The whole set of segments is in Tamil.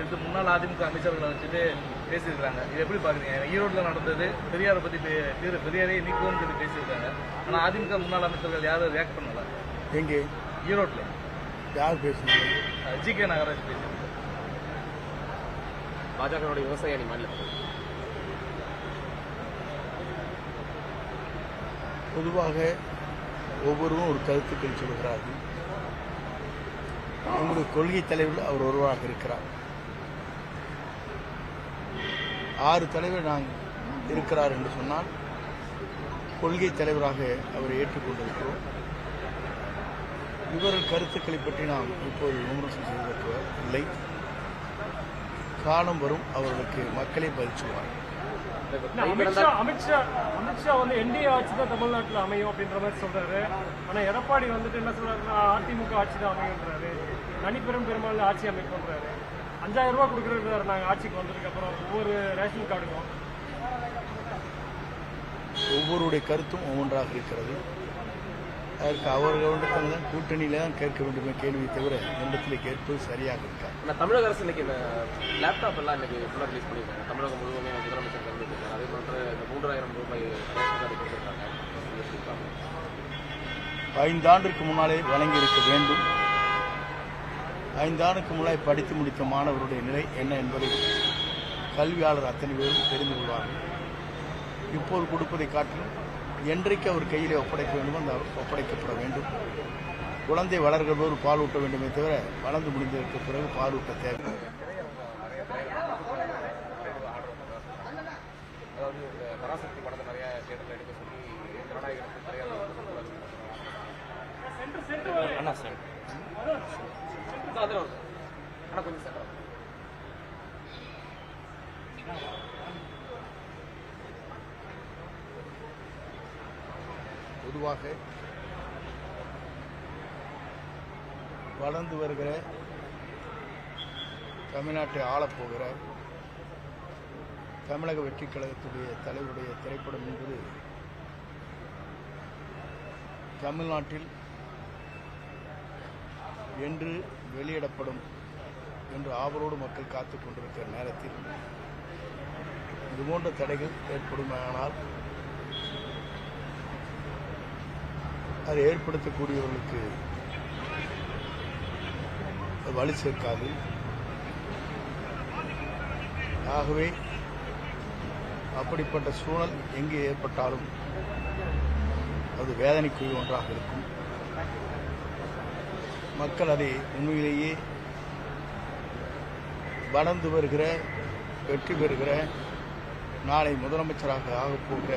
சொல்லிட்டு முன்னாள் அதிமுக அமைச்சர்களை வச்சுட்டு பேசியிருக்காங்க இது எப்படி பாக்குறீங்க ஈரோட்டில் நடந்தது பெரியாரை பத்தி பெரிய- பெரியாரே நீக்குவோம்னு சொல்லி பேசியிருக்காங்க. ஆனா அதிமுக முன்னாள் அமைச்சர்கள் யாரும் ரியாக்ட் பண்ணல. எங்கே? ஈரோட்டில். யார் பேசுனாங்க? ஜி கே நாகராஜ் பேசியிருக்காங்க. பாஜகவுடைய விவசாய அணி மாநில பொதுவாக ஒவ்வொருவரும் ஒரு கருத்துக்கள் சொல்கிறார்கள். நம்முடைய கொள்கை தலைவர் அவர் ஒருவராக இருக்கிறார். ஆறு தலைவர் நான் இருக்கிறார் என்று சொன்னால் கொள்கை தலைவராக அவரை ஏற்றுக்கொண்டிருக்கிறோம். இவர்கள் கருத்துக்களை பற்றி நாம் இப்போது விமர்சனம் செய்வதற்கு இல்லை. காலம் வரும் அவர்களுக்கு மக்களே பதில் சொல்வார்கள். அமித்ஷா அமித்ஷா அமித்ஷா வந்து என்டிஏ ஆட்சி தான் தமிழ்நாட்டில் அமையும் அப்படின்ற மாதிரி சொல்றாரு. ஆனா எடப்பாடி வந்துட்டு என்ன சொல்றாருன்னா அதிமுக ஆட்சி தான் அமையும்ன்றாரு. தனிப்பெரும் பெரும்பாலும் ஆட்சி அமைக்கும்ன்றாரு அஞ்சாயிரம் ரூபாய் கொடுக்குறாரு நாங்க ஆட்சிக்கு வந்ததுக்கு அப்புறம் ஒவ்வொரு ரேஷன் கார்டுக்கும். ஒவ்வொருடைய கருத்தும் ஒவ்வொன்றாக இருக்கிறது. அதற்கு அவர்களிடத்தில் தான் கூட்டணியில தான் கேட்க வேண்டுமே கேள்வி தவிர இடத்தில் கேட்பது சரியாக இருக்காது ஆனா தமிழக அரசு இன்னைக்கு இந்த லேப்டாப் எல்லாம் இன்னைக்கு ஃபுல்லாக ரிலீஸ் பண்ணியிருக்காங்க. தமிழகம் முழுவதுமே முதலமைச்சர் கலந்துருக்காங்க அதே போன்ற இந்த மூன்றாயிரம் ரூபாய் ரேஷன் கார்டு கொடுத்துருக்காங்க? ஐந்தாண்டுக்கு முன்னாலே வழங்கி இருக்க வேண்டும். ஐந்தாண்டுக்கு முன்னாலே படித்து முடித்த மாணவருடைய நிலை என்ன என்பதை கல்வியாளர் அத்தனை பேரும் தெரிந்து கொள்வார்கள். இப்போது கொடுப்பதை காட்டிலும் என்றைக்கு அவர் கையிலே ஒப்படைக்க வேண்டும் அந்த ஒப்படைக்கப்பட வேண்டும். குழந்தை வளர்கிற போது பால் ஊட்ட வேண்டுமே தவிர வளர்ந்து முடிந்ததற்கு பிறகு பால் ஊட்ட தேவை. அதாவது இந்த ஆனால் கொஞ்சம் சார் பொதுவாக வளர்ந்து வருகிற தமிழ்நாட்டை ஆளப்போகிற தமிழக வெற்றி கழகத்துடைய தலைவருடைய திரைப்படம் என்பது தமிழ்நாட்டில் என்று வெளியிடப்படும் என்று ஆவலோடு மக்கள் காத்துக் கொண்டிருக்கிற நேரத்தில் இதுபோன்ற தடைகள் ஏற்படுமானால் அதை ஏற்படுத்தக்கூடியவர்களுக்கு அது சேர்க்காது. ஆகவே அப்படிப்பட்ட சூழல் எங்கே ஏற்பட்டாலும் அது வேதனைக்குரிய ஒன்றாக இருக்கும். மக்கள் அதை உண்மையிலேயே வளர்ந்து வருகிற வெற்றி பெறுகிற நாளை முதலமைச்சராக ஆகப்போகிற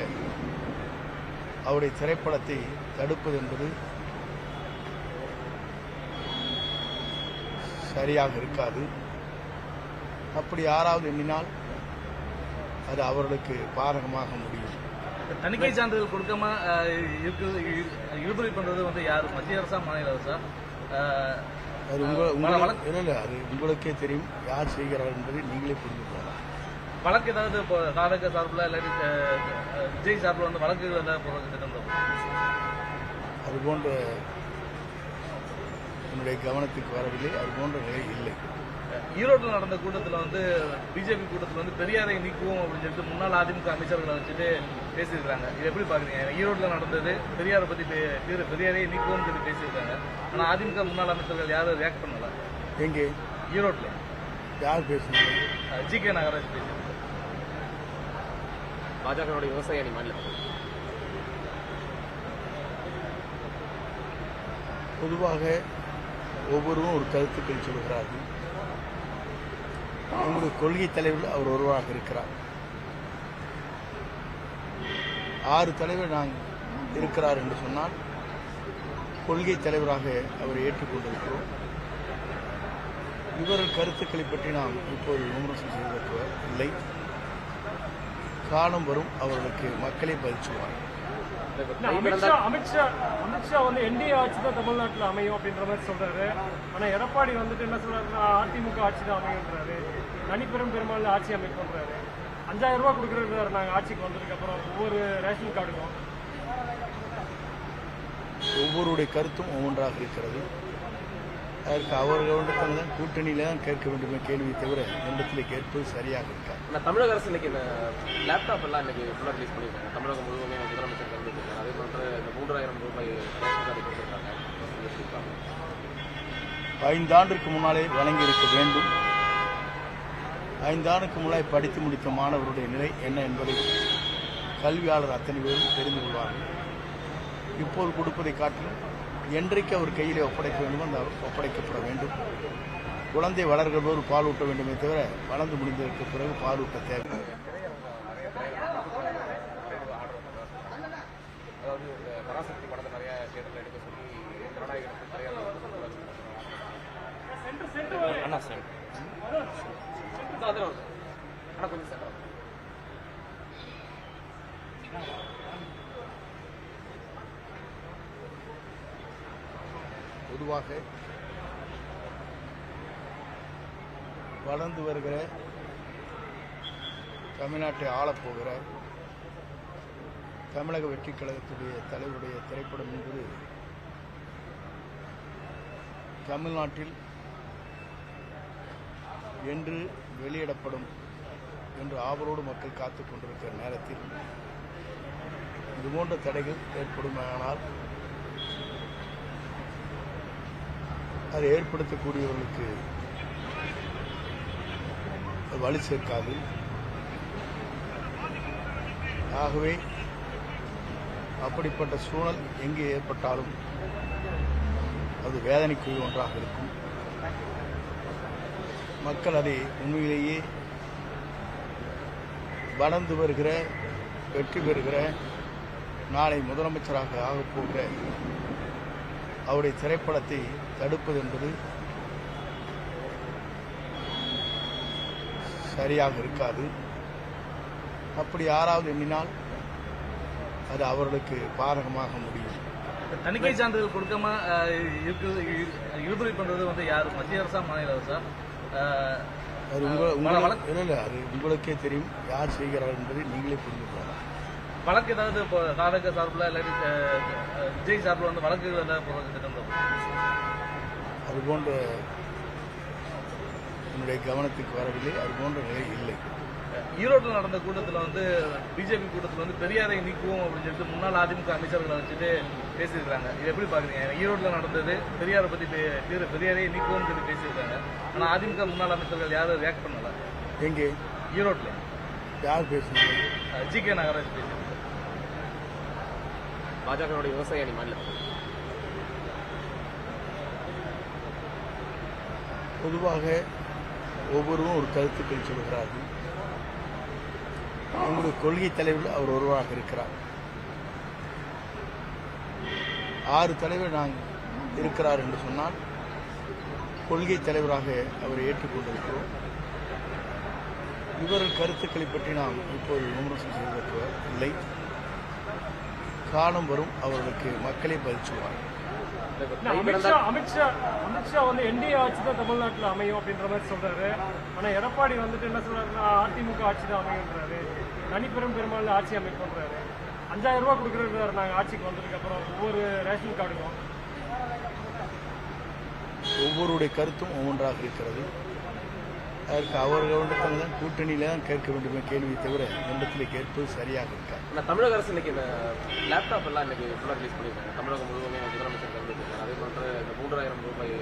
அவருடைய திரைப்படத்தை தடுப்பது என்பது சரியாக இருக்காது. அப்படி யாராவது எண்ணினால் அது அவர்களுக்கு பாதகமாக முடியும். தணிக்கை சான்றிதழ் கொடுக்காம இழுபறி பண்றது வந்து யார்? மத்திய அரசா மாநில அரசா? அது உங்க- வழ- உங்களுக்கு வழக்கு- இல்லை இல்லை அது உங்களுக்கே தெரியும். யார் செய்கிறார் என்பதை நீங்களே புரிந்து கொள்ளலாம். வழக்கு ஏதாவது இப்போ தாரக சார்பில் இல்லாட்டி விஜய் சார்பில் வந்து வழக்கு ஏதாவது போடுறது? அது போன்ற என்னுடைய கவனத்துக்கு வரவில்லை. அது போன்ற நிலை இல்லை. ஈரோட்டில் நடந்த கூட்டத்தில் வந்து பிஜேபி கூட்டத்தில் வந்து பெரியாரை நீக்குவோம் அப்படின்னு சொல்லிட்டு முன்னாள் அதிமுக அமைச்சர்களை வச்சுட்டு பேசியிருக்காங்க இது எப்படி பாக்குறீங்க ஈரோட்டில் நடந்தது பெரியாரை பத்தி பே- பெரிய- பெரியாரை நீக்குவோம்னு சொல்லி பேசியிருக்காங்க. ஆனா அதிமுக முன்னாள் அமைச்சர்கள் யாரும் ரியாக்ட் பண்ணல. எங்கே? ஈரோட்டில். யார் பேசுனாங்க? ஜி கே நாகராஜ் பேசியிருக்காங்க பாஜகவுடைய விவசாய அணி மாநில பொதுவாக ஒவ்வொருவரும் ஒரு கருத்துக்கள் சொல்கிறார்கள். நம்முடைய கொள்கை தலைவர் அவர் ஒருவராக இருக்கிறார். ஆறு தலைவர் நாங்கள் இருக்கிறார் என்று சொன்னால் கொள்கை தலைவராக அவரை ஏற்றுக்கொண்டிருக்கிறோம். இவர்கள் கருத்துக்களை பற்றி நாம் இப்போது விமர்சனம் செய்வதற்கு இல்லை. காலம் வரும் அவர்களுக்கு மக்களே பதில் சொல்வார்கள் அமித்ஷா அமித்ஷா அமித்ஷா வந்து என்டிஏ ஆட்சி தான் தமிழ்நாட்டில் அமையும் அப்படின்ற மாதிரி சொல்றாரு. ஆனா எடப்பாடி வந்துட்டு என்ன சொல்றாருன்னா அதிமுக ஆட்சி தான் அமையுன்றாரு தனிப்பெரும் பெரும்பாலும் ஆட்சி அமைக்கும்ன்றாரு அஞ்சாயிரம் ரூபாய் கொடுக்குறாரு நாங்க ஆட்சிக்கு வந்ததுக்கு அப்புறம் ஒவ்வொரு ரேஷன் கார்டுக்கும். ஒவ்வொருடைய கருத்தும் ஒவ்வொன்றாக இருக்கிறது. அதற்கு அவர்களிடத்தில் தான் கூட்டணியில தான் கேட்க வேண்டுமே கேள்வியை தவிர என்னிடத்தில் கேட்பது சரியாக இருக்காது. நான் தமிழக அரசு இன்னைக்கு இந்த லேப்டாப் எல்லாம் இன்னைக்கு ஃபுல்லாக ரிலீஸ் பண்ணியிருக்காங்க. தமிழகம் முழுவதுமே முதலமைச்சர் கலந்துருக்காங்க அதே போன்ற இந்த மூன்றாயிரம் ரூபாய் கொடுத்துருக்காங்க? ஐந்தாண்டுக்கு முன்னாலே வழங்கியிருக்க வேண்டும். ஐந்தாண்டுக்கு முன்னாலே படித்து முடித்த மாணவருடைய நிலை என்ன என்பதை கல்வியாளர் அத்தனை பேரும் தெரிந்து கொள்வார்கள். இப்போது கொடுப்பதை காட்டிலும் என்றைக்கு அவர் கையிலே ஒப்படைக்க வேண்டுமோ அந்த ஒப்படைக்கப்பட வேண்டும். குழந்தை வளர்கிற போது பால் ஊட்ட வேண்டுமே தவிர வளர்ந்து முடிந்ததற்கு பிறகு பால் ஊட்ட தேவை. அண்ணா சார் அதில் அண்ணா கொஞ்சம் சட்டம் பொதுவாக வளர்ந்து வருகிற தமிழ்நாட்டை ஆளப்போகிற தமிழக வெற்றிக் கழகத்துடைய தலைவருடைய திரைப்படம் என்பது தமிழ்நாட்டில் என்று வெளியிடப்படும் என்று ஆவலோடு மக்கள் காத்து கொண்டிருக்கிற நேரத்தில் இதுபோன்ற தடைகள் ஏற்படுமானால் அதை ஏற்படுத்தக்கூடியவர்களுக்கு அது சேர்க்காது. ஆகவே அப்படிப்பட்ட சூழல் எங்கே ஏற்பட்டாலும் அது வேதனைக்குரிய ஒன்றாக இருக்கும். மக்கள் அதை உண்மையிலேயே வளர்ந்து வருகிற வெற்றி பெறுகிற நாளை முதலமைச்சராக ஆகப்போகிற அவருடைய திரைப்படத்தை தடுப்பது என்பது சரியாக இருக்காது. அப்படி யாராவது எண்ணினால் அது அவர்களுக்கு பாதகமாக முடியும். தணிக்கை சான்றிதழ் கொடுக்காம இருக்கு இ- இழுபறி பண்றது வந்து யார்? மத்திய அரசா மாநில அரசா? அது உங்க வழ- உங்களுக்கு வழக்கு- இல்லை இல்லை அது உங்களுக்கே தெரியும். யார் செய்கிறார் என்பதை நீங்களே புரிந்து கொள்ளலாம். வழக்கு ஏதாவது இப்போ காதக சார்பில் இல்லாட்டி விஜய் சார்பில் வந்து வழக்குகள் ஏதாவது போடுறது திட்டம்? அதுபோன்ற என்னுடைய கவனத்துக்கு வரவில்லை. அதுபோன்ற நிலை இல்லை. ஈரோட்டில் நடந்த கூட்டத்தில் வந்து பிஜேபி கூட்டத்தில் வந்து பெரியாரை நீக்குவோம் அப்படின்னு சொல்லிட்டு முன்னாள் அதிமுக அமைச்சர்களை வச்சுட்டு பேசியிருக்காங்க இது எப்படி பாக்குறீங்க ஈரோட்டில் நடந்தது பெரியாரை பத்தி பே- பெரிய- பெரியாரை நீக்குவோம்னு சொல்லி பேசியிருக்காங்க. ஆனா அதிமுக முன்னாள் அமைச்சர்கள் யாரும் ரியாக்ட் பண்ணல. எங்கே? ஈரோட்டில். யார் பேசுனாங்க ஜி கே நாகராஜ் பேசியிருக்காங்க. பாஜகவுடைய விவசாய அணி மாநில. பொதுவாக ஒவ்வொருவரும் ஒரு கருத்துக்கள் சொல்கிறார்கள். எங்களுடைய கொள்கை தலைவர்கள் அவர் ஒருவராக இருக்கிறார். ஆறு தலைவர் நான் இருக்கிறார் என்று சொன்னால் கொள்கை தலைவராக அவரை ஏற்றுக்கொண்டிருக்கிறோம். இவர்கள் கருத்துக்களை பற்றி நாம் இப்போது விமர்சனம் செய்வதற்கு இல்லை. காலம் வரும் அவர்களுக்கு மக்களே பதிச்சுவார்கள் அமித்ஷா அமித்ஷா அமித்ஷா வந்து என்டிஏ ஆட்சி தான் தமிழ்நாட்டில் அமையும் அப்படின்ற மாதிரி சொல்றாரு. ஆனா எடப்பாடி வந்துட்டு என்ன சொல்றாருன்னா அதிமுக ஆட்சி தான் அமையுன்றாரு தனிப்பெரும் பெரும்பாலும் ஆட்சி அமைப்புன்றாரு. அஞ்சாயிரம் ரூபாய் கொடுக்குறாரு நாங்க ஆட்சிக்கு வந்ததுக்கு அப்புறம் ஒவ்வொரு ரேஷன் கார்டுக்கும். ஒவ்வொருடைய கருத்தும் ஒவ்வொன்றாக இருக்கிறது. அதற்கு அவர்களிடத்தில் தான் கூட்டணியில தான் கேட்க வேண்டுமே கேள்வியை தவிர என்னிடத்தில் கேட்பது சரியாக இருக்காது. நான் தமிழக அரசு இன்னைக்கு இந்த லேப்டாப் எல்லாம் இன்னைக்கு ஃபுல்லாக ரிலீஸ் பண்ணியிருக்காங்க. தமிழகம் முழுவதுமே முதலமைச்சர் கலந்துருக்காங்க. அதே போன்ற இந்த மூன்றாயிரம் ரூபாய்?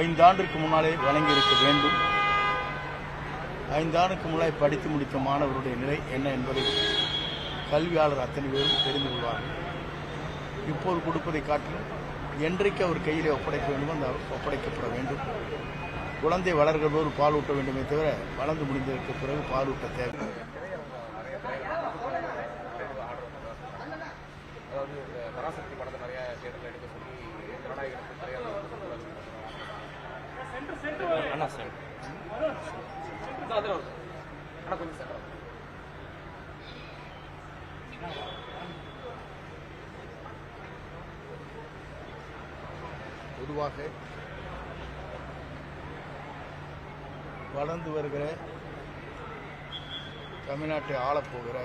ஐந்தாண்டுக்கு முன்னாலே வழங்கியிருக்க வேண்டும். ஐந்தாண்டுக்கு முன்னாலே படித்து முடித்த மாணவருடைய நிலை என்ன என்பதை கல்வியாளர் அத்தனை பேரும் தெரிந்து கொள்வார்கள். இப்போது கொடுப்பதை காட்டிலும் என்றைக்கு அவர் கையிலே ஒப்படைக்க வேண்டுமோ அந்த ஒப்படைக்கப்பட வேண்டும். குழந்தை வளர்கிற போது பால் ஊட்ட வேண்டுமே தவிர வளர்ந்து முடிந்ததற்கு பிறகு பால் ஊட்ட தேவை. அண்ணா சார். அண்ணா கொஞ்சம் சார் பொதுவாக வளர்ந்து வருகிற தமிழ்நாட்டை ஆளப்போகிற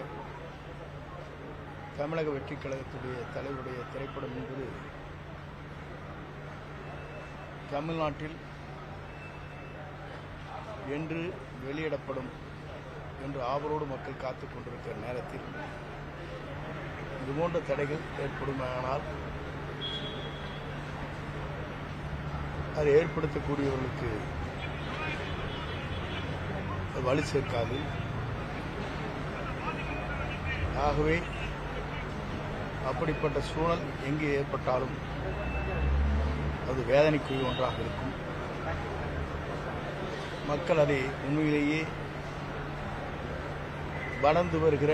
தமிழக வெற்றிக் கழகத்துடைய தலைவருடைய திரைப்படம் என்பது தமிழ்நாட்டில் என்று வெளியிடப்படும் என்று ஆவலோடு மக்கள் காத்துக் கொண்டிருக்கிற நேரத்தில் இதுபோன்ற தடைகள் ஏற்படுமானால் அதை ஏற்படுத்தக்கூடியவர்களுக்கு அது வலு சேர்க்காது. ஆகவே அப்படிப்பட்ட சூழல் எங்கே ஏற்பட்டாலும் அது வேதனைக்குரிய ஒன்றாக இருக்கும். மக்கள் அதை உண்மையிலேயே வளர்ந்து வருகிற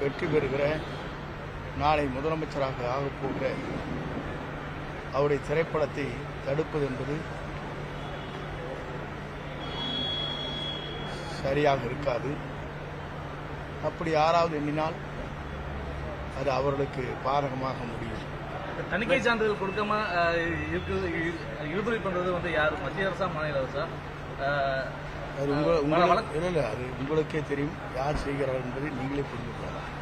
வெற்றி பெறுகிற நாளை முதலமைச்சராக ஆகப்போகிற அவருடைய திரைப்படத்தை தடுப்பது என்பது சரியாக இருக்காது. அப்படி யாராவது எண்ணினால் அது அவர்களுக்கு பாதகமாக முடியும். தணிக்கை சான்றிதழ் கொடுக்காம இழுபறி பண்றது வந்து யார்? மத்திய அரசா மாநில அரசா? அது உங்க வழ- உங்களுக்கு வழக்கு- இல்லை இல்லை அது உங்களுக்கே தெரியும். யார் செய்கிறார் என்பதை நீங்களே புரிந்து கொள்ளலாம்.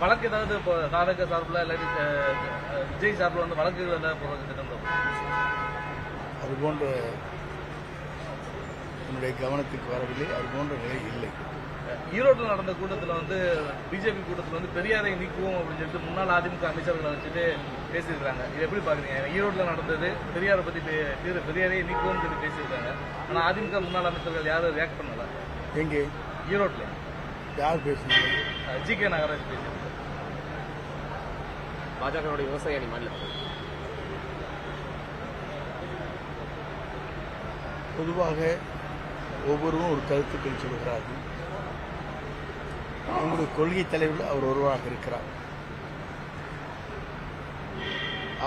வழக்கு ஏதாவது இப்போ தாதக சார்பில் இல்லாட்டி விஜய் சார்பில் வந்து வழக்குகள் ஏதாவது போடுறது திட்டம் இருக்கா? அது போன்ற என்னுடைய கவனத்துக்கு வரவில்லை. அது போன்ற நிலை இல்லை. ஈரோட்டில் நடந்த கூட்டத்தில் வந்து பிஜேபி கூட்டத்தில் வந்து பெரியாரை நீக்குவோம் அப்படின்னு சொல்லிட்டு முன்னாள் அதிமுக அமைச்சர்களை வச்சுட்டு பேசியிருக்காங்க இது எப்படி பாக்குறீங்க ஈரோட்டில் நடந்தது பெரியாரை பத்தி பே- பெரிய- பெரியாரை நீக்குவோம்னு சொல்லி பேசியிருக்காங்க. ஆனா அதிமுக முன்னாள் அமைச்சர்கள் யாரும் ரியாக்ட் பண்ணல. எங்கே? ஈரோட்டில். யார் பேசுனாங்க? ஜி கே நாகராஜ் பேசியிருக்காங்க பாஜகவுடைய விவசாய அணி மாநில. பொதுவாக ஒவ்வொருவரும் ஒரு கருத்துக்கள் சொல்கிறார்கள். எங்களுடைய கொள்கை தலைவர்கள் அவர் ஒருவராக இருக்கிறார்.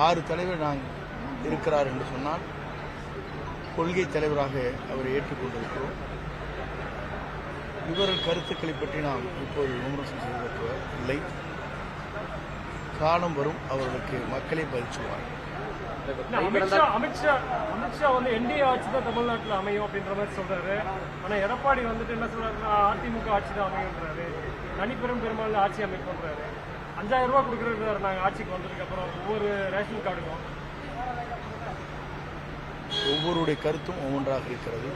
ஆறு தலைவர் நாங்கள் இருக்கிறார் என்று சொன்னால் கொள்கை தலைவராக அவரை ஏற்றுக்கொண்டிருக்கிறோம். இவர்கள் கருத்துக்களை பற்றி நாம் இப்போது விமர்சனம் செய்வதற்கு இல்லை. காலம் வரும் அவர்களுக்கு மக்களே கை அமித்ஷா அமித்ஷா அமித்ஷா வந்து என்டிஏ ஆட்சி தான் தமிழ்நாட்டுல அமையும் அப்படின்ற மாதிரி சொல்றாரு. ஆனா எடப்பாடி வந்துட்டு என்ன சொல்றாருன்னா அதிமுக ஆட்சி தான் அமையுன்றாரு தனிப்பெரும் பெரும்பாலும் ஆட்சி அமைக்கும்ன்றாரு அஞ்சாயிரம் ரூபாய் கொடுக்குறாரு நாங்க ஆட்சிக்கு வந்ததுக்கு அப்புறம் ஒவ்வொரு ரேஷன் கார்டுக்கும். ஒவ்வொருடைய கருத்தும் ஒவ்வொன்றாக இருக்கிறது.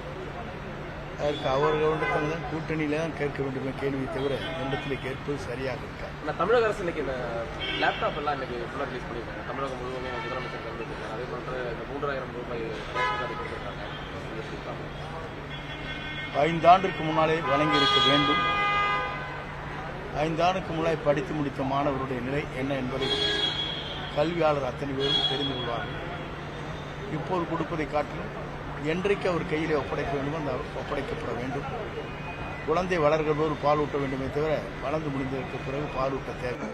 அதற்கு அவர்களிடத்தில் தான் கூட்டணியில தான் கேட்க வேண்டுமே கேள்வியை தவிர என்னிடத்தில் கேட்பது சரியாக இருக்காது ஆனா தமிழக அரசு இன்னைக்கு இந்த லேப்டாப் எல்லாம் இன்னைக்கு ஃபுல்லாக ரிலீஸ் பண்ணியிருக்காங்க தமிழகம் முழுவதுமே முதலமைச்சர் கலந்துருக்காங்க அதே போன்று இந்த மூன்றாயிரம் ரூபாய்? ஐந்தாண்டுக்கு முன்னாலே வழங்கி இருக்க வேண்டும் ஐந்தாண்டுக்கு முன்னாலே படித்து முடித்த மாணவருடைய நிலை என்ன என்பதை கல்வியாளர் அத்தனை பேரும் தெரிந்து கொள்வார்கள். இப்போது கொடுப்பதை காட்டிலும் என்றைக்கு அவர் கையிலே ஒப்படைக்க வேண்டுமோ அந்த ஒப்படைக்கப்பட வேண்டும். குழந்தை வளர்கிற போது பால் ஊட்ட வேண்டுமே தவிர வளர்ந்து முடிந்ததற்கு பிறகு பால் ஊட்ட தேவை.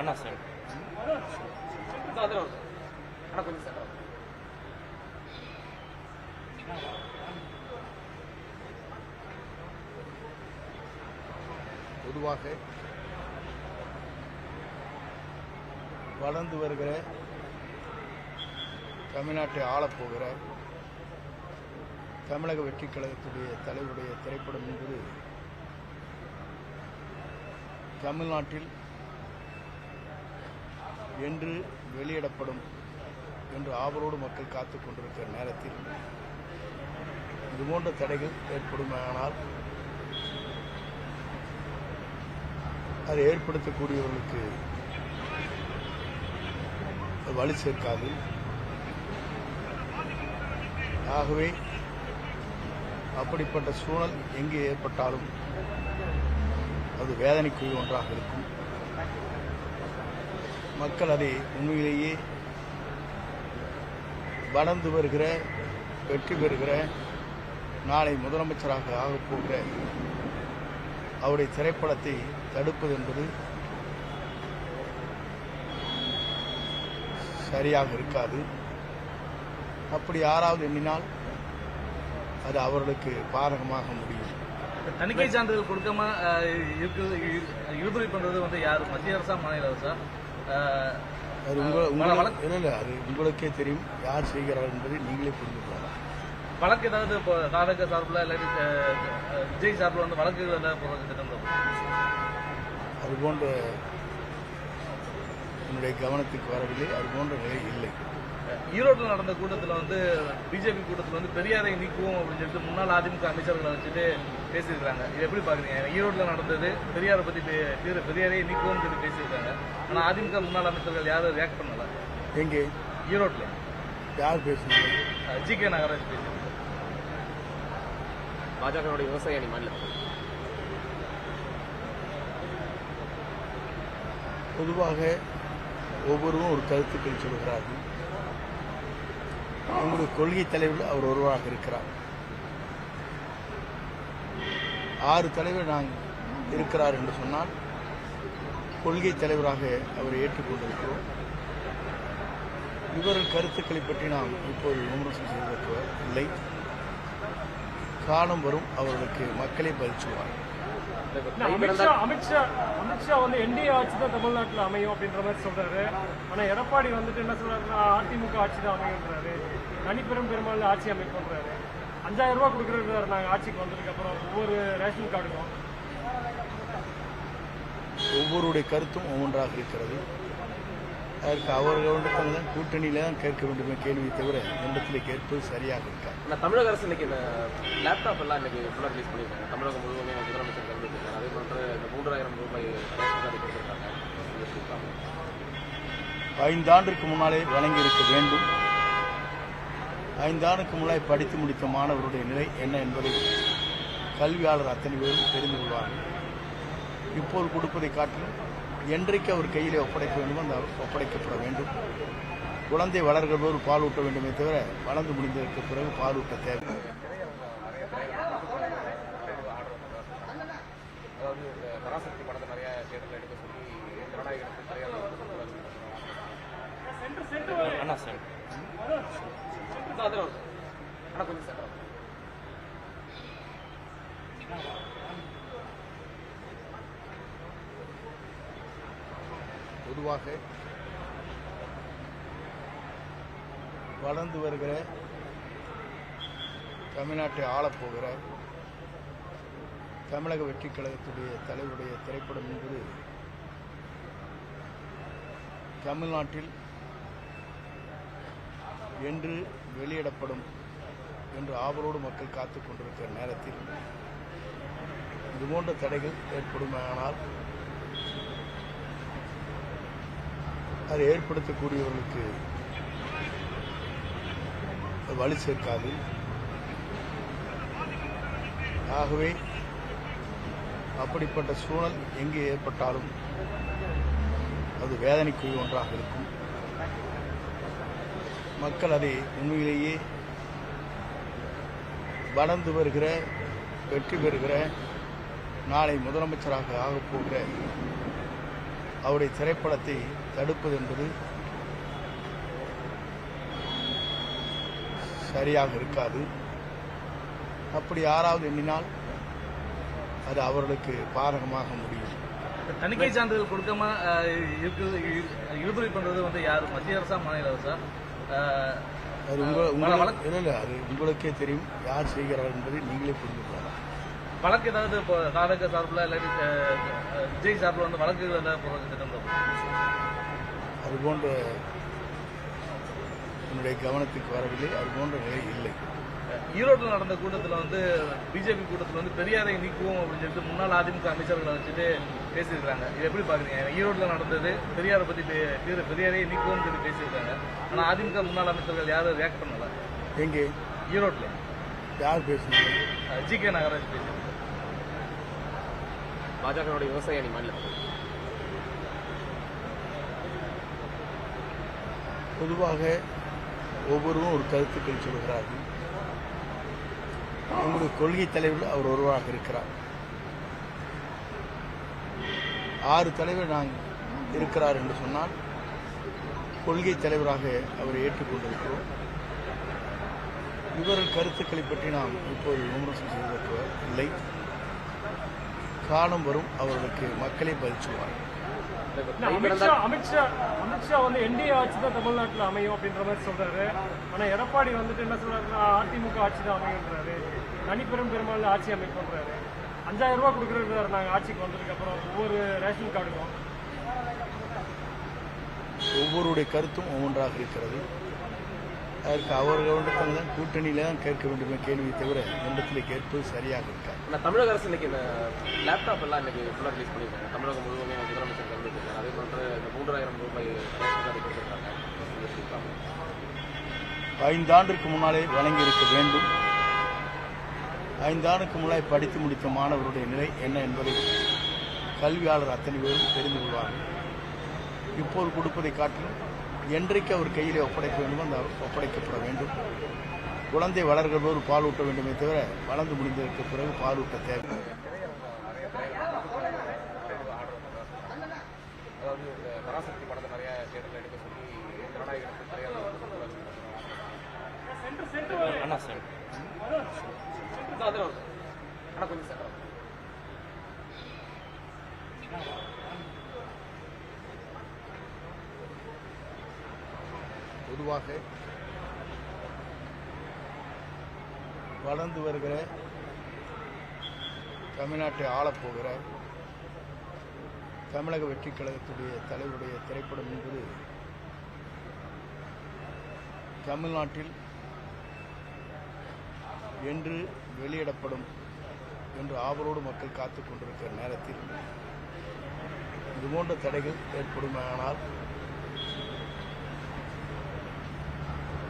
அண்ணா சார். ஆனால் கொஞ்சம் சார். பொதுவாக வளர்ந்து வருகிற தமிழ்நாட்டை ஆளப்போகிற தமிழக வெற்றிக் கழகத்துடைய தலைவருடைய திரைப்படம் என்பது தமிழ்நாட்டில் என்று வெளியிடப்படும் என்று ஆவலோடு மக்கள் காத்துக் கொண்டிருக்கிற நேரத்தில் இதுபோன்ற தடைகள் ஏற்படுமானால் அதை ஏற்படுத்தக்கூடியவர்களுக்கு அது வலு சேர்க்காது. ஆகவே அப்படிப்பட்ட சூழல் எங்கே ஏற்பட்டாலும் அது வேதனைக்குரிய ஒன்றாக இருக்கும். மக்கள் அதை உண்மையிலேயே வளர்ந்து வருகிற வெற்றி பெறுகிற நாளை முதலமைச்சராக ஆகப்போகிற அவருடைய திரைப்படத்தை தடுப்பது என்பது சரியாக இருக்காது. அப்படி யாராவது எண்ணினால் அது அவர்களுக்கு பாதகமாக முடியும். தணிக்கை சான்றிதழ் கொடுக்காம இழுபறி பண்றது வந்து யார்? மத்திய அரசா மாநில அரசா? அது உங்களுக்கு இல்லை இல்லை அது உங்களுக்கே தெரியும். யார் செய்கிறார் என்பதை நீங்களே புரிந்து கொள்ளலாம். வழக்கு ஏதாவது இப்போ சார்பில் இல்லாட்டி விஜய் சார்பில் வந்து வழக்குகள் ஏதாவது போடுறது திட்டம்? அதுபோன்ற என்னுடைய கவனத்துக்கு வரவில்லை அதுபோன்ற நிலை இல்லை. ஈரோட்டில் நடந்த கூட்டத்தில் வந்து பிஜேபி கூட்டத்தில் வந்து பெரியாரை நீக்குவோம் அப்படின்னு சொல்லிட்டு முன்னாள் அதிமுக அமைச்சர்களை வச்சுட்டு பேசியிருக்காங்க இது எப்படி பாக்குறீங்க ஈரோட்டில் நடந்தது பெரியாரை பத்தி பே- பெரிய- பெரியாரை நீக்குவோம்னு சொல்லி பேசியிருக்காங்க. ஆனா அதிமுக முன்னாள் அமைச்சர்கள் யாரும் ரியாக்ட் பண்ணல. எங்கே? ஈரோட்டில். யார் பேசுனது ஜி கே நாகராஜ் பேசியிருக்காங்க. பாஜகவுடைய விவசாய அணி மாநிலத்தில். பொதுவாக ஒவ்வொருவரும் ஒரு கருத்துக்கள் சொல்கிறார்கள். எங்களுடைய கொள்கை தலைவர்கள் அவர் ஒருவராக இருக்கிறார். ஆறு தலைவர் நான் இருக்கிறார் என்று சொன்னால் கொள்கை தலைவராக அவரை ஏற்றுக்கொண்டிருக்கிறோம். இவர்கள் கருத்துக்களை பற்றி நாம் இப்போது விமர்சனம் செய்வதற்கு இல்லை. காலம் வரும் அவர்களுக்கு மக்களை பதில் அமித்ஷா அமித்ஷா அமித்ஷா வந்து என்டிஏ ஆட்சி தான் தமிழ்நாட்டுல அமையும் அப்படின்ற மாதிரி சொல்றாரு. ஆனா எடப்பாடி வந்துட்டு என்ன சொல்றாருன்னா அதிமுக ஆட்சி தான் அமையுன்றாரு தனிப்பெரும் பெரும்பாலும் ஆட்சி அமைப்புன்றாரு. அஞ்சாயிரம் ரூபாய் கொடுக்குறாரு நாங்க ஆட்சிக்கு வந்ததுக்கு அப்புறம் ஒவ்வொரு ரேஷன் கார்டுக்கும். ஒவ்வொருடைய கருத்தும் ஒவ்வொன்றாக இருக்கிறது. அதற்கு அவர்களிடத்தில் தான் கூட்டணியில தான் கேட்க வேண்டுமே கேள்வியை தவிர என்னிடத்தில் கேட்பது சரியாக இருக்காது நான் தமிழக அரசு இன்னைக்கு இந்த லேப்டாப் எல்லாம் இன்னைக்கு ஃபுல்லாக ரிலீஸ் பண்ணியிருக்காங்க. தமிழகம் முழுவதுமே முதலமைச்சர் கலந்துருக்காங்க அதே போன்ற இந்த மூன்றாயிரம் ரூபாய்? ஐந்தாண்டுக்கு முன்னாலே வழங்கி இருக்க வேண்டும் ஐந்தாண்டுக்கு முன்னாலே படித்து முடித்த மாணவருடைய நிலை என்ன என்பதை கல்வியாளர் அத்தனை பேரும் தெரிந்து கொள்வார்கள். இப்போது கொடுப்பதை காட்டிலும் என்றைக்கு அவர் கையிலே ஒப்படைக்க வேண்டுமோ அந்த ஒப்படைக்கப்பட வேண்டும். குழந்தை வளர்கிற போது பால் ஊட்ட வேண்டுமே தவிர வளர்ந்து முடிந்ததற்கு பிறகு பால் ஊட்ட தேவை. அண்ணா சார். அண்ணா கொஞ்சம் சார் பொதுவாக வளர்ந்து வருகிற தமிழ்நாட்டை ஆளப்போகிற தமிழக வெற்றி கழகத்துடைய தலைவருடைய திரைப்படம் என்பது தமிழ்நாட்டில் என்று வெளியிடப்படும் என்று ஆவலோடு மக்கள் காத்துக் கொண்டிருக்கிற நேரத்தில் இதுபோன்ற தடைகள் ஏற்படுமானால் அதை ஏற்படுத்தக்கூடியவர்களுக்கு வலு சேர்க்காது. ஆகவே அப்படிப்பட்ட சூழல் எங்கே ஏற்பட்டாலும் அது வேதனைக்குரிய ஒன்றாக இருக்கும். மக்கள் அதை உண்மையிலேயே வளர்ந்து வருகிற வெற்றி பெறுகிற நாளை முதலமைச்சராக ஆகப்போகிற அவருடைய திரைப்படத்தை தடுப்பது என்பது சரியாக இருக்காது. அப்படி யாராவது எண்ணினால் அது அவர்களுக்கு பாதகமாக முடியும். தணிக்கை சான்றிதழ் கொடுக்காம இழுபறி பண்றது வந்து யார்? மத்திய அரசா மாநில அரசா? அது உங்க பல உங்களுக்கு வழக்கு- இல்லை அது உங்களுக்கே தெரியும். யார் செய்கிறார் என்பதை நீங்களே புரிந்து கொள்ளலாம். வழக்கு ஏதாவது இப்போ தாதக சார்பில் இல்லாட்டி விஜய் சார்பில் வந்து வழக்குகள் ஏதாவது போடுறது திட்டம்? அதுபோன்ற என்னுடைய கவனத்துக்கு வரவில்லை. அதுபோன்ற நிலை இல்லை. ஈரோட்டில் நடந்த கூட்டத்தில் வந்து பிஜேபி கூட்டத்தில் வந்து பெரியாரை நீக்குவோம் அப்படின்னு சொல்லிட்டு முன்னாள் அதிமுக அமைச்சர்களை வச்சுட்டு பேசியிருக்காங்க இது எப்படி பாக்குறீங்க ஈரோட்டில் நடந்தது பெரியாரை பத்தி பே- பெரிய- பெரியாரை நீக்குவோம்னு சொல்லி பேசியிருக்காங்க ஆனா அதிமுக முன்னாள் அமைச்சர்கள் யாரும் ரியாக்ட் பண்ணல. எங்கே? ஈரோட்டில். யார் பேசுனது ஜி கே நாகராஜ் பேசியிருக்காங்க. பாஜகனுடைய விவசாய அணி மாநிலத்தில் பொதுவாக ஒவ்வொருவரும் ஒரு கருத்துக்கள் சொல்கிறார்கள். அவங்களுடைய கொள்கை தலைவர் அவர் ஒருவராக இருக்கிறார். ஆறு தலைவர் நான் இருக்கிறார் என்று சொன்னால் கொள்கை தலைவராக அவரை ஏற்றுக்கொண்டிருக்கிறோம். இவர்கள் கருத்துக்களை பற்றி நாம் இப்போது விமர்சனம் செய்வதற்கு இல்லை. காலம் வரும் அவர்களுக்கு மக்களே பதில் சொல்வார்கள். அமித்ஷா அமித்ஷா அமித்ஷா வந்து என்டிஏ ஆட்சி தான் தமிழ்நாட்டுல அமையும் அப்படின்ற மாதிரி சொல்றாரு. ஆனா எடப்பாடி வந்துட்டு என்ன சொல்றாருன்னா அதிமுக ஆட்சி தான் அமையுன்றாரு தனிப்பெரும் பெருமாள் ஆட்சி அமைப்புன்றாரு. அஞ்சாயிரம் ரூபாய் கொடுக்குறாரு நாங்க ஆட்சிக்கு வந்ததுக்கு அப்புறம் ஒவ்வொரு ரேஷன் கார்டுக்கும். ஒவ்வொருடைய கருத்தும் ஒவ்வொன்றாக இருக்கிறது. அதற்கு அவர்களுடன் தான் கூட்டணியில தான் கேட்க வேண்டுமே கேள்வியை தவிர எண்ணத்தில் கேட்பது சரியாக இருக்காது. ஆனால் தமிழக அரசு இன்னைக்கு இந்த லேப்டாப் எல்லாம் இன்னைக்கு ஃபுல்லாக ரிலீஸ் பண்ணியிருக்காங்க. தமிழகம் முழுவதுமே முதலமைச்சர் கலந்துருக்காங்க அதே போன்று இந்த மூன்றாயிரம் ரூபாய்? ஐந்தாண்டுக்கு முன்னாலே வழங்கி இருக்க வேண்டும் ஐந்தாண்டுக்கு முன்னாலே படித்து முடித்த மாணவருடைய நிலை என்ன என்பதை கல்வியாளர் அத்தனை பேரும் தெரிந்து கொள்வார்கள். இப்போது கொடுப்பதை காட்டிலும் என்றைக்கு அவர் கையிலே ஒப்படைக்க வேண்டுமோ அந்த ஒப்படைக்கப்பட வேண்டும். குழந்தை வளர்கிற போது பால் ஊட்ட வேண்டுமே தவிர வளர்ந்து முடிந்ததற்கு பிறகு பால் ஊட்ட தேவை. அண்ணா சார். ஆனால் கொஞ்சம் சார் பொதுவாக வளர்ந்து வருகிற தமிழ்நாட்டை ஆளப்போகிற தமிழக வெற்றி கழகத்துடைய தலைவருடைய திரைப்படம் என்பது தமிழ்நாட்டில் என்று வெளியிடப்படும் என்று ஆவலோடு மக்கள் காத்துக் கொண்டிருக்கிற நேரத்தில் இதுபோன்ற தடைகள் ஏற்படுமானால்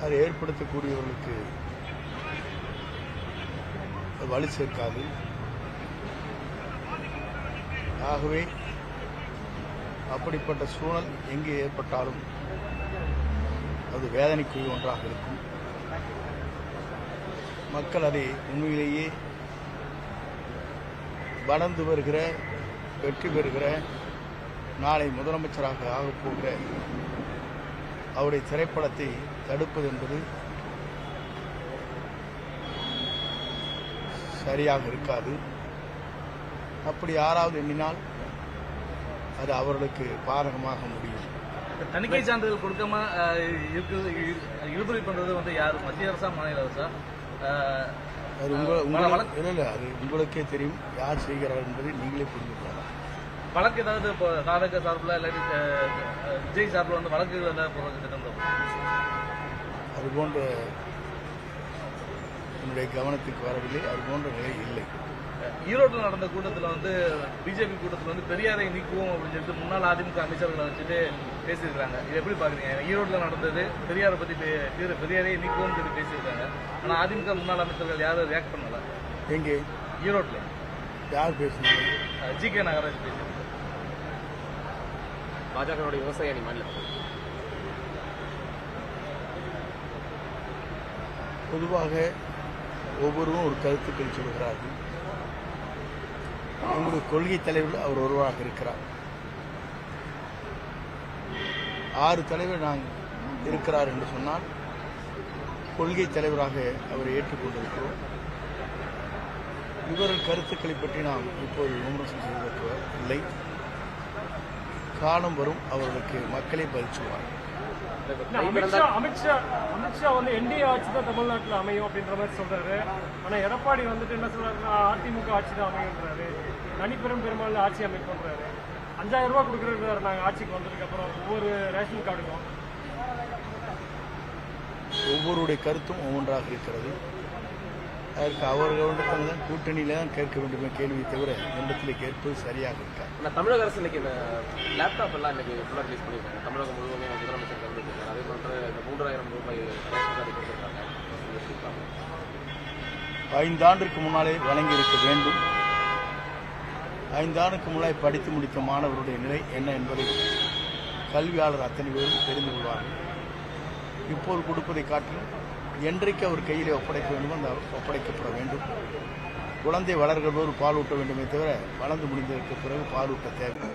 அதை ஏற்படுத்தக்கூடியவர்களுக்கு அது வலு சேர்க்காது. ஆகவே அப்படிப்பட்ட சூழல் எங்கே ஏற்பட்டாலும் அது வேதனைக்குரிய ஒன்றாக இருக்கும். மக்கள் அதை உண்மையிலேயே வளர்ந்து வருகிற வெற்றி பெறுகிற நாளை முதலமைச்சராக ஆகப்போகிற அவருடைய திரைப்படத்தை தடுப்பது என்பது சரியாக இருக்காது. அப்படி யாராவது எண்ணினால் அது அவர்களுக்கு பாதகமாக முடியும். தணிக்கை சான்றிதழ் கொடுக்காம இழுபறி பண்றது வந்து யார்? மத்திய அரசா மாநில அரசா? அது உங்களுக்கு இல்லை இல்லை அது உங்களுக்கே தெரியும். யார் செய்கிறார் என்பதை நீங்களே புரிந்து கொள்ளலாம். வழக்கு ஏதாவது இப்போ தாதக சார்பில் இல்லாட்டி விஜய் சார்பில் வந்து வழக்குகள் ஏதாவது போடுறது திட்டம் இருக்கா? அது போன்ற என்னுடைய கவனத்துக்கு வரவில்லை. அது போன்ற நிலை இல்லை. ஈரோட்டில் நடந்த கூட்டத்தில் வந்து பிஜேபி கூட்டத்தில் வந்து பெரியாரை நீக்குவோம் அப்படின்னு சொல்லிட்டு முன்னாள் அதிமுக அமைச்சர்களை வச்சுட்டு பேசியிருக்காங்க இது எப்படி பாக்குறீங்க ஈரோட்டில் நடந்தது பெரியாரை பத்தி பே- பெரிய- பெரியாரை நீக்குவோம் சொல்லி பேசியிருக்காங்க ஆனா அதிமுக முன்னாள் அமைச்சர்கள் யாரும் ரியாக்ட் பண்ணல. எங்கே? ஈரோட்டில். யார் பேசுனாங்க? ஜி கே நாகராஜ் பேசியிருக்காங்க. பாஜகனுடைய விவசாய அணி மாநில பொதுவாக ஒவ்வொருவரும் ஒரு கருத்துக்கள் சொல்கிறார்கள் எங்களுடைய கொள்கை தலைவர் அவர் ஒருவராக இருக்கிறார். ஆறு தலைவர் நான் இருக்கிறார் என்று சொன்னால் கொள்கை தலைவராக அவரை ஏற்றுக்கொண்டிருக்கிறோம். இவர்கள் கருத்துக்களை பற்றி நாம் இப்போது விமர்சனம் செய்வதற்கு இல்லை. காலம் வரும் அவர்களுக்கு மக்களே இல்ல, அமித்ஷா அமித்ஷா அமித்ஷா வந்து என்டிஏ ஆட்சி தான் தமிழ்நாட்டுல அமையும் அப்படின்ற மாதிரி சொல்றாரு. ஆனா எடப்பாடி வந்துட்டு என்ன சொல்றாருன்னா அதிமுக ஆட்சி தான் அமையுன்றாரு தனிப்பெரும் பெருமாள் ஆட்சி அமைப்புன்றாரு. அஞ்சாயிரம் ரூபாய் கொடுக்குறாரு நாங்க ஆட்சிக்கு வந்ததுக்கு அப்புறம் ஒவ்வொரு ரேஷன் கார்டுக்கும். ஒவ்வொருடைய கருத்தும் ஒவ்வொன்றாக இருக்கிறது. அதற்கு அவர்களுடன் தான் கூட்டணியில தான் கேட்க வேண்டுமே கேள்வியை தவிர எண்ணத்தில் கேட்பது சரியாக இருக்காது ஆனால் தமிழக அரசு இன்னைக்கு இந்த லேப்டாப் எல்லாம் இன்னைக்கு ஃபுல்லாக ரிலீஸ் பண்ணியிருக்காங்க. தமிழகம் முழுவதுமே முதலமைச்சர் கலந்துருக்காங்க அதே போன்று இந்த மூன்றாயிரம் ரூபாய்? ஐந்தாண்டுக்கு முன்னாலே வழங்கி இருக்க வேண்டும். ஐந்தாண்டுக்கு முன்னாலே படித்து முடித்த மாணவருடைய நிலை என்ன என்பதை கல்வியாளர் அத்தனை பேரும் தெரிந்து கொள்வார்கள். இப்போது கொடுப்பதை காட்டிலும் என்றைக்கு அவர் கையிலே ஒப்படைக்க வேண்டுமோ அந்த ஒப்படைக்கப்பட வேண்டும். குழந்தை வளர்கிற போது பால் ஊட்ட வேண்டுமே தவிர வளர்ந்து முடிந்ததற்கு பிறகு பால் ஊட்ட தேவை.